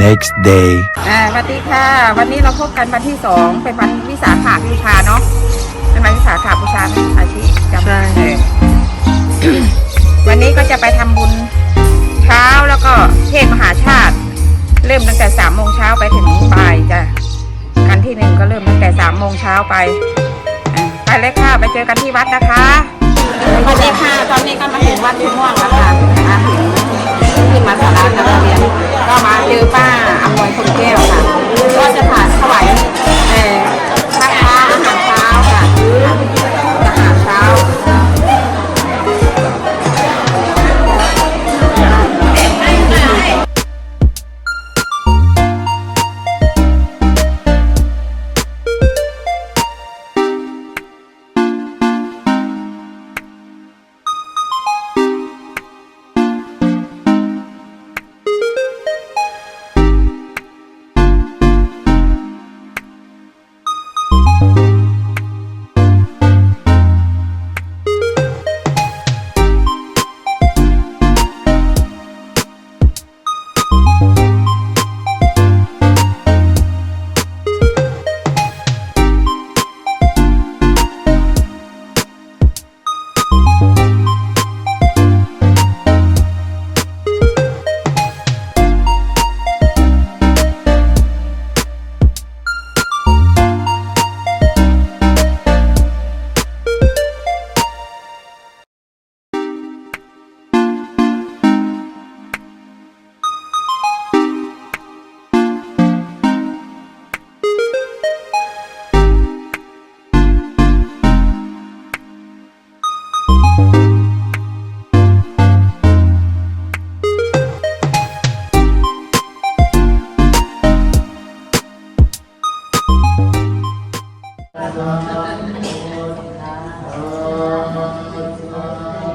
The next day อ่าสวัสดีค่ะ วันนี้เราพบกันวันที่สองเป็นวันวิสาขบูชาเนาะเป็นวันวิสาขบูชาอาทิตย์จำได้เออวันนี้ก็จะไปทำบุญเช้าแล้วก็เทศมหาชาติ เริ่มตั้งแต่สามโมงเช้าไปถึงบ่ายจ้ะกันที่หนึ่งก็เริ่มตั้งแต่สามโมงเช้าไปอ่าไปเลยค่ะไปเจอกันที่วัดนะคะสวัสดีค่ะ ตอนนี้ก็มาถึงวัดทุ่งม่วงแล้วค่ะมาถึง ที่มาสาราการประเรียนก็มาเจอป้าอมวยคนแก้วค่ะ ก็จะผ่านถวายเอ่อข้าวเช้าอาหาระ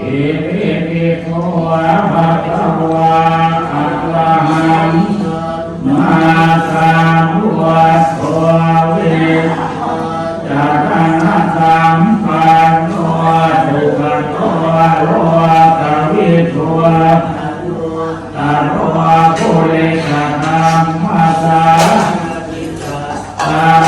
อิติปิโสภะคะวะอะระหังมาสัมพุทโธเวจะตังสัมปันโนสุขโตโลกวิทูตาโรภูริกตัมมาสาสาโนสาวัดวัดภะสา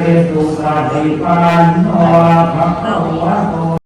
ติสุปฏิปันโนภะคะวะโต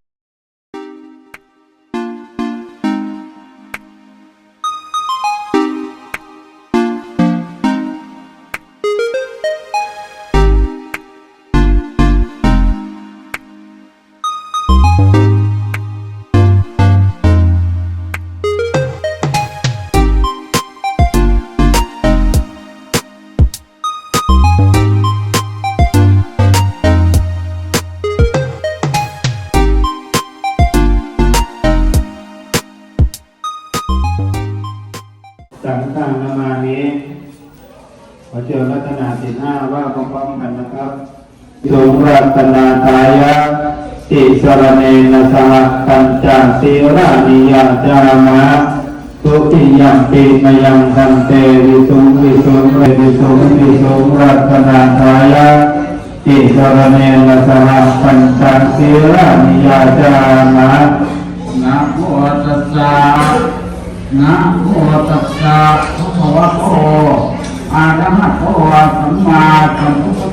ติสรเนนะสหปัญจสีรานิยาจามะสุติยัมปีมยังคันเตวิสุงวิสุงเววิสุงวิสุงรัตนาทายะติสรเนนะสหปัญจสีรานิยาจามะนะโมตัสสะนะโมตัสสะภะคะวะโตอะระหะโตสัมมาสัมพุทธ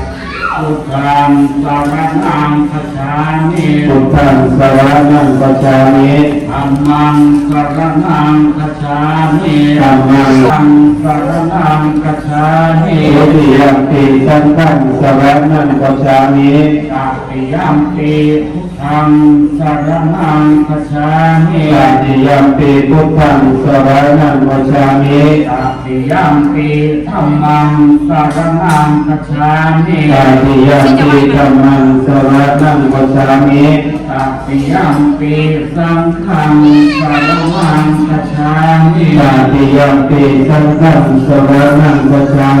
พุทธังสารนังคัจฉามิพุทธังสารนังคัจฉามิธัมมังสารนังคัจฉามิธัมมังสารนังคัจฉามิทุติยมปีสังฆังสารนังคัจฉามิตติยมปีพุทธังสารนังคัจฉามิตติยมปีพุทธังสารนังคัจฉามิตติยมปีธัมมังสารนังคัจฉามิติยัมปีธรรมังสรณังกัจฉามิตัปิยัมปีสังฆังสารวังกัจฉามิตาติยัมปีสังฆังสรณังกัจฉามิ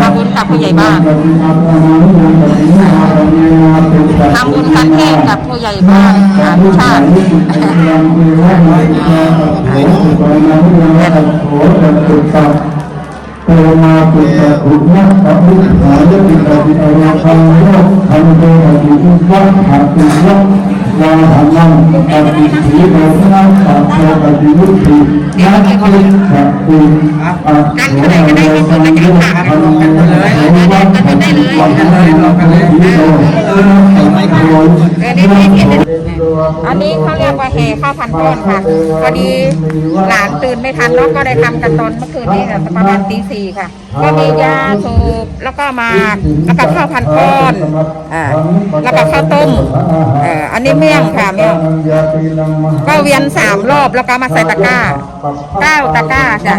ทำบุญกับผู้ใหญ่บ้านทำบุญกันเทศกับผู้ใหญ่บ้านมหาชาติโตมาปุตตะอุนะปะมุขายะปิตะปิตะวะคังโยคันโตปะติอุวัฏฐะตุวะ วาหังนังปะติสีโรนะปะโตปะติวุตินะติปะติอะโตนะโยคันโยคันโตปะติวัฏฐะตุวะคันโตปะติสีโรนะปะโตอันนี้เขาเรียกว่าแห่ข้าวพันก้อนค่ะพอดีหลานตื่นไม่ทันเนาะก็ได้ทำกันตอนเมื่อคืนนี้ค่ะประมาณตีสี่ค่ะ ก็มียาสูบแล้วก็มาแล้วก็ข้าวพันก้อนอ่าแล้วก็ข้าวต้ม นนี้เมี่ยงค่ะเมี่ยงก็เวียนสามรอบแล้วก็มาใส่ตะกร้าเก้าตะกร้าจ้ะ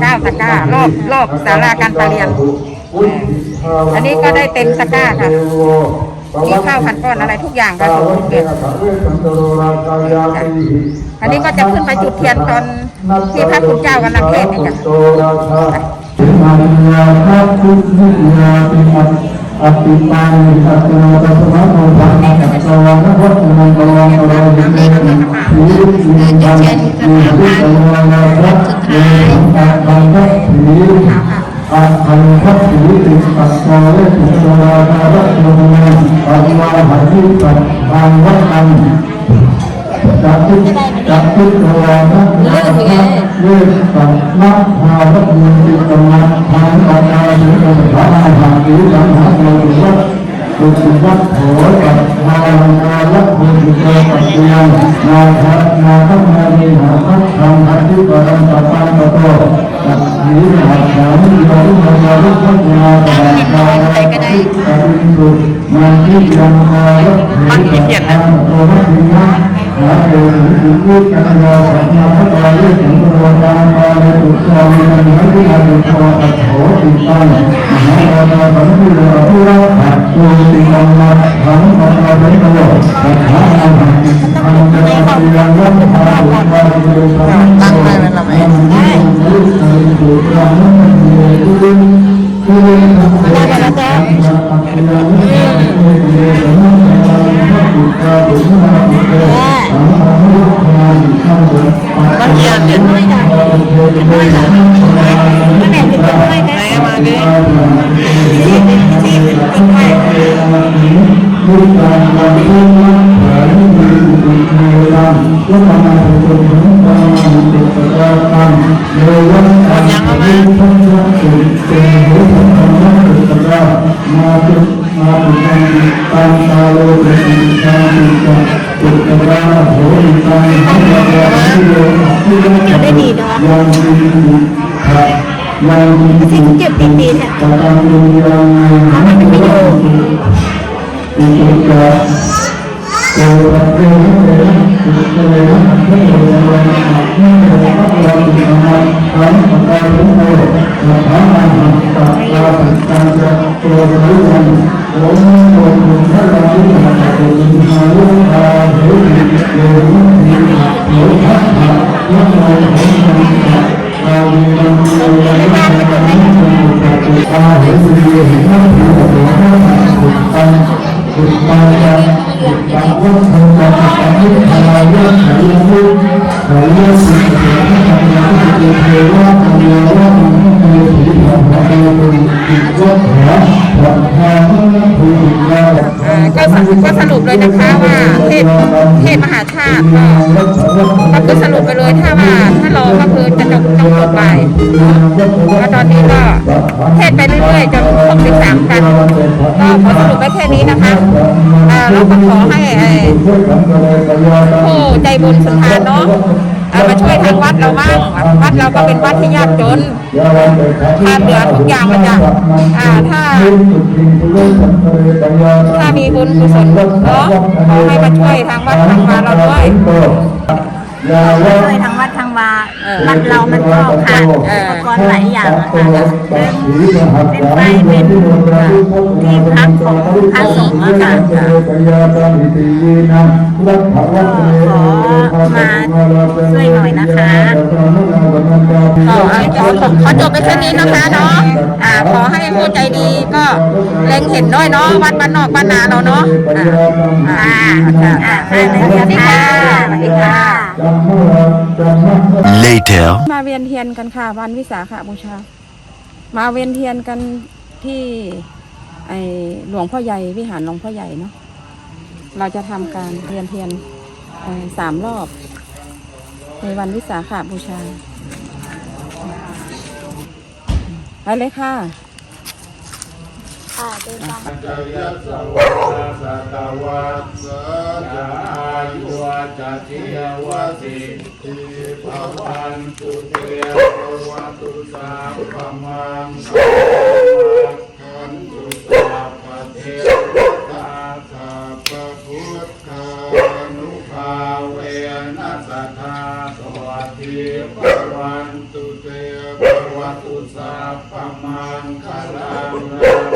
เก้าตะกร้ารอบรอบศาลาการประเรียนอันนี้ก็ได้เต็มตะกร้าค่ะมีข้าวพันก้อนอะไรทุกอย่างก็ถูกเก็บอันนี้ก็จะขึ้นไปจุดเทียนตอนที่พระคุณเจ้ากำลังเทศน์นี่ค่ะ มันยาทัพพุทธิยาปิมัตอภิปันอัตโนตัสสะโมภะอัตโตนะวัตมังกวังกวังยิเมหิวิมิตังมีพุทธโมนาภะเยสังฆังภะหิอัตถังภะหิติปัสสะเลตุสวาทาระโยนังปัญญาหะหิปัตตังวัตังจักขุจักขุโตนะนะเวสัมนะภาวะมุติตนะทางอาตาสิโตภาหะหิสังหะโตวัต ตุสิวัตโถตัสสะนาละภูติโตปัจยังนาภะนาภะนามิหาภัทธังอธิปรังปะปังปะโตตัสสีหัสสามิโยวิมยาวิปัสสนาปะปะปะปะติปะติสุมาทิยังมาละมันขี้เกียจนะโตนะสินะหาเดินถึงรูปกันยาสัมมาพระบาลีถึงตัวตามปาเลตุสามี นันทวินาตุโตอัตโถติตังมหาราชาสัมพุทธะพุระหัตโตติกัมมัถังปัตตาเวโตปัฏฐานังอันเตติยังวัฏฐาอุปาทิโยสัมตั้งได้ไหมม่ได้สุตุยังเยตุคุเรนะเตนะจ๊ะอัตยังเยตุเยนะนะพุทธะบุญนาภิเตมันเกียร์เด็ดไหนมา ทิโยทิโยได้ดีเนาะยังมีครับยังมีสิ่งเก็บดีๆเนี่ยตังมียังมีหังโยอิจิกะโตระเตเตสุเตนะเทโยนะเทโยนะพระราชินะขันตะโตนะภะนะหัตตะตาสัตังจะโตรุยังโอมโตมุขะลาภิน ก็สรุปก็สรุปเลยนะคะว่าเทศเทศมหาชาติก็ก็คือสรุปไปเลยถ้าว่าถ้ารอก็คือจะจบจบจบไปแล้วตอนนี้ก็เทศไปเรื่อยๆจนครบสิบสามกันก็ขอสรุปไปแค่นี้นะคะอ่าแล้วก็ขอให้ผู้ใจบุญสุนทานเนาะ อ่ามาช่วยทางวัดเราบ้างวัดเราก็เป็นวัดที่ยากจนขาดเหลือทุกอย่างมันจะอ่าถ้าถ้ามีบุญกุศลเนาะขอให้มาช่วยทางวัดทางวาเราด้วย ช่วยทางวัดทางวาวัดเรามันก็ขาดอุปกรณ์หลายอย่างอะค่ะเป็นเป็นไฟเป็นที่พักของพระสงฆ์อะค่ะขอมาช่วยหน่อยนะคะก็ขอขอจบไปแค่นี้นะคะเนาะอ่าขอให้ผู้ใจดีก็เล็งเห็นด้วยเนาะวัดบ้านนอกบ้านนาเราเนาะอ่าอ่าอ่าสวัสดีค่ะสวัสดีค่ะ Later. มาเวียนเทียนกันค่ะ วันวิสาขบูชา มาเวียนเทียนกันที่ไอหลวงพ่อใหญ่วิหารหลวงพ่อใหญ่เนาะเราจะทำการเวียนเทียนสามรอบ ในวันวิสาขบูชาไปเลยค่ะ จยสวะสัตวัสยาอายุวัจจิยวสิทิภวันตุเตวัตุสาพมังสัพพันตุสัพพเทวตาสัพพพุทธานุภาเวนัสสทาสวัสดีภวันตุเตวัตุสัพพมังคลัง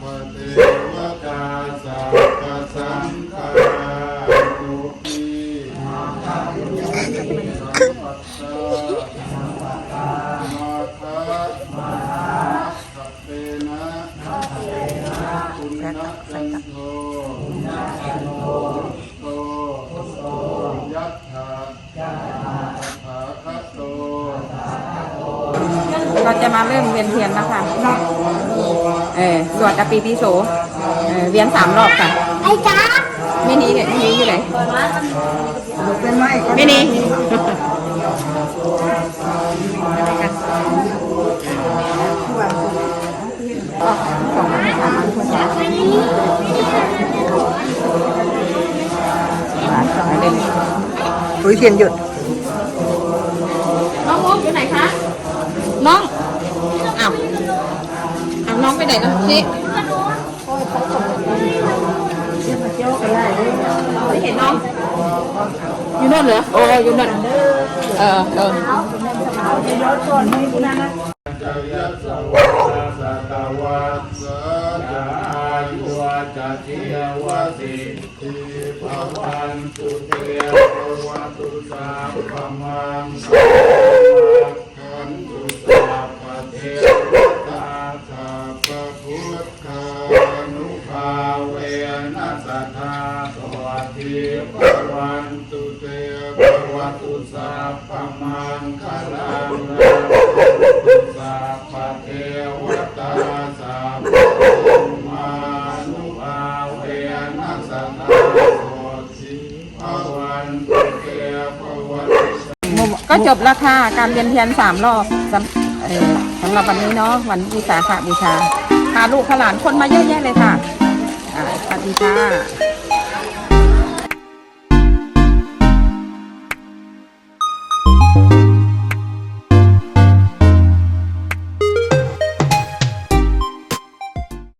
ปเทวตาสัพ จะมาเริ่มเวียนเทียนแล้วค่ะ เออสวดอปีปิโสเออเวียนสามรอบค่ะ ไอ้จ้าไม่หนีเนี่ยไม่หนีอยู่ไหนไม่หนีออกสองอันสามอันคนละไปเลยอุ้ยเทียนหยุด อ้าวน้องไปไหนนะชิไม่เห็นน้องอยู่นั่นเหรอโอ้อยู่นั่นเออเออจยสวะสัตวัสสะยาอายุวัจจิยวสิทิภวันตุเตภวัตุสัพพมังสัพ ก็จบแล้วค่ะ การเรียนเทียนสามรอบสำสำหรับวันนี้เนาะวันวิสาขบูชาพาลูกพาลานคนมาเยอะแยะเลยค่ะอ่าสวัสดีค่ะ